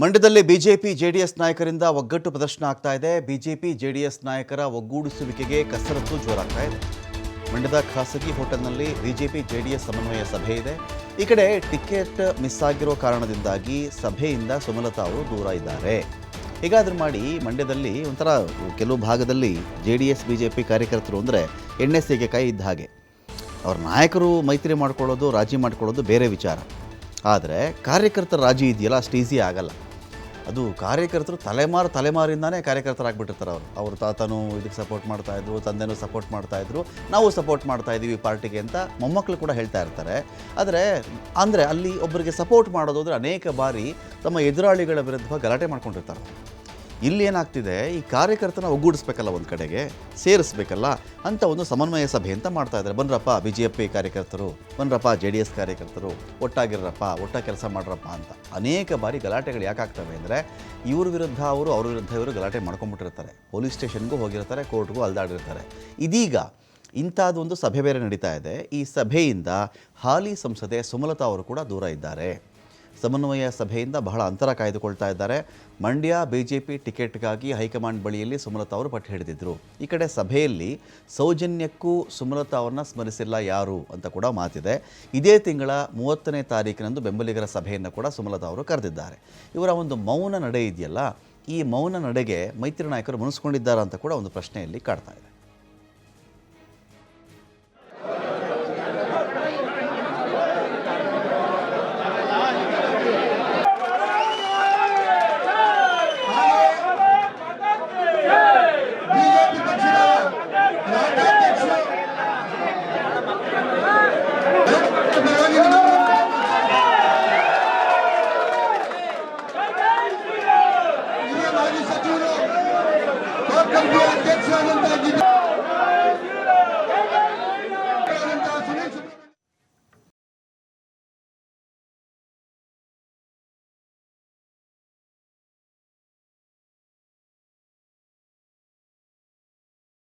ಮಂಡ್ಯದಲ್ಲಿ BJP JDS ನಾಯಕರಿಂದ ಒಗ್ಗಟ್ಟು ಪ್ರದರ್ಶನ ಆಗ್ತಾ ಇದೆ. ಬಿಜೆಪಿ ಜೆಡಿಎಸ್ ನಾಯಕರ ಒಗ್ಗೂಡಿಸುವಿಕೆಗೆ ಕಸರತ್ತು ಜೋರಾಗ್ತಾ ಇದೆ. ಮಂಡ್ಯದ ಖಾಸಗಿ ಹೋಟೆಲ್ನಲ್ಲಿ ಬಿಜೆಪಿ ಜೆಡಿಎಸ್ ಸಮನ್ವಯ ಸಭೆ ಇದೆ. ಈ ಕಡೆ ಟಿಕೆಟ್ ಮಿಸ್ ಆಗಿರೋ ಕಾರಣದಿಂದಾಗಿ ಸಭೆಯಿಂದ ಸುಮಲತಾ ಅವರು ದೂರ ಇದ್ದಾರೆ. ಹೀಗಾದ್ರೂ ಮಾಡಿ ಮಂಡ್ಯದಲ್ಲಿ ಒಂಥರ ಕೆಲವು ಭಾಗದಲ್ಲಿ ಜೆ ಡಿ ಎಸ್ ಬಿ ಕಾರ್ಯಕರ್ತರು ಅಂದರೆ ಎಣ್ಣೆ ಕೈ ಇದ್ದ ಹಾಗೆ. ಅವ್ರ ನಾಯಕರು ಮೈತ್ರಿ ಮಾಡ್ಕೊಳ್ಳೋದು, ರಾಜಿ ಮಾಡ್ಕೊಳ್ಳೋದು ಬೇರೆ ವಿಚಾರ. ಆದರೆ ಕಾರ್ಯಕರ್ತರ ರಾಜಿ ಇದೆಯಲ್ಲ, ಅಷ್ಟು ಈಸಿ ಆಗಲ್ಲ. ಅದು ಕಾರ್ಯಕರ್ತರು ತಲೆಮಾರು ತಲೆಮಾರಿಂದಾನೇ ಕಾರ್ಯಕರ್ತರಾಗ್ಬಿಟ್ಟಿರ್ತಾರೆ ಅವರು. ಅವ್ರ ತಾತನೂ ಇದಕ್ಕೆ ಸಪೋರ್ಟ್ ಮಾಡ್ತಾ ಇದ್ರು, ತಂದೆನೂ ಸಪೋರ್ಟ್ ಮಾಡ್ತಾ ಇದ್ರು. ನಾವು ಸಪೋರ್ಟ್ ಮಾಡ್ತಾ ಇದ್ದೀವಿ ಪಾರ್ಟಿಗೆ ಅಂತ ಮೊಮ್ಮಕ್ಕಳು ಕೂಡ ಹೇಳ್ತಾ ಇರ್ತಾರೆ. ಆದರೆ, ಅಂದರೆ ಅಲ್ಲಿ ಒಬ್ಬರಿಗೆ ಸಪೋರ್ಟ್ ಮಾಡೋದು ಅಂದರೆ ಅನೇಕ ಬಾರಿ ತಮ್ಮ ಎದುರಾಳಿಗಳ ವಿರುದ್ಧ ಗಲಾಟೆ ಮಾಡ್ಕೊಂಡಿರ್ತಾರೆ. ಇಲ್ಲಿ ಏನಾಗ್ತಿದೆ ಈ ಕಾರ್ಯಕರ್ತನ ಒಗ್ಗೂಡಿಸ್ಬೇಕಲ್ಲ ಒಂದು ಕಡೆಗೆ, ಸೇರಿಸ್ಬೇಕಲ್ಲ, ಅಂತ ಒಂದು ಸಮನ್ವಯ ಸಭೆ ಅಂತ ಮಾಡ್ತಾ ಇದ್ದಾರೆ. ಬನ್ರಪ್ಪ ಬಿ ಜೆ ಪಿ ಕಾರ್ಯಕರ್ತರು, ಬನ್ರಪ್ಪ ಜೆ ಡಿ ಎಸ್ ಕಾರ್ಯಕರ್ತರು ಒಟ್ಟಾಗಿರಪ್ಪ ಒಟ್ಟಾಗಿ ಕೆಲಸ ಮಾಡ್ರಪ್ಪ ಅಂತ ಅನೇಕ ಬಾರಿ ಗಲಾಟೆಗಳು ಯಾಕಾಗ್ತವೆ ಅಂದರೆ, ಇವ್ರ ವಿರುದ್ಧ ಅವರು ಅವ್ರ ವಿರುದ್ಧ ಇವರು ಗಲಾಟೆ ಮಾಡ್ಕೊಂಬಿಟ್ಟಿರ್ತಾರೆ ಪೊಲೀಸ್ ಸ್ಟೇಷನ್ಗೂ ಹೋಗಿರ್ತಾರೆ, ಕೋರ್ಟ್ಗೂ ಅಲ್ದಾಡಿರ್ತಾರೆ. ಇದೀಗ ಇಂಥದ್ದೊಂದು ಸಭೆ ಬೇರೆ ನಡೀತಾ ಇದೆ. ಈ ಸಭೆಯಿಂದ ಹಾಲಿ ಸಂಸದೆ ಸುಮಲತಾ ಅವರು ಕೂಡ ದೂರ ಇದ್ದಾರೆ. ಸಮನ್ವಯ ಸಭೆಯಿಂದ ಬಹಳ ಅಂತರ ಕಾಯ್ದುಕೊಳ್ತಾ ಇದ್ದಾರೆ. ಮಂಡ್ಯ ಬಿಜೆಪಿ ಟಿಕೆಟ್ಗಾಗಿ ಹೈಕಮಾಂಡ್ ಬಳಿಯಲ್ಲಿ ಸುಮಲತಾ ಅವರು ಪಟ್ಟು ಹಿಡಿದಿದ್ದರು ಈ ಕಡೆ ಸಭೆಯಲ್ಲಿ ಸೌಜನ್ಯಕ್ಕೂ ಸುಮಲತಾ ಅವರನ್ನ ಸ್ಮರಿಸಿಲ್ಲ ಯಾರು ಅಂತ ಕೂಡ ಮಾತಿದೆ. ಇದೇ ತಿಂಗಳ ಮೂವತ್ತನೇ ತಾರೀಕಿನಂದು ಬೆಂಬಲಿಗರ ಸಭೆಯನ್ನು ಕೂಡ ಸುಮಲತಾ ಅವರು ಕರೆದಿದ್ದಾರೆ. ಇವರ ಒಂದು ಮೌನ ನಡೆ ಇದೆಯಲ್ಲ, ಈ ಮೌನ ನಡೆಗೆ ಮೈತ್ರಿ ನಾಯಕರು ಮುನಿಸ್ಕೊಂಡಿದ್ದಾರಾ ಅಂತ ಕೂಡ ಒಂದು ಪ್ರಶ್ನೆಯಲ್ಲಿ ಕಾಡ್ತಾ ಇದೆ. Cumhuriyet yanında gidiyor.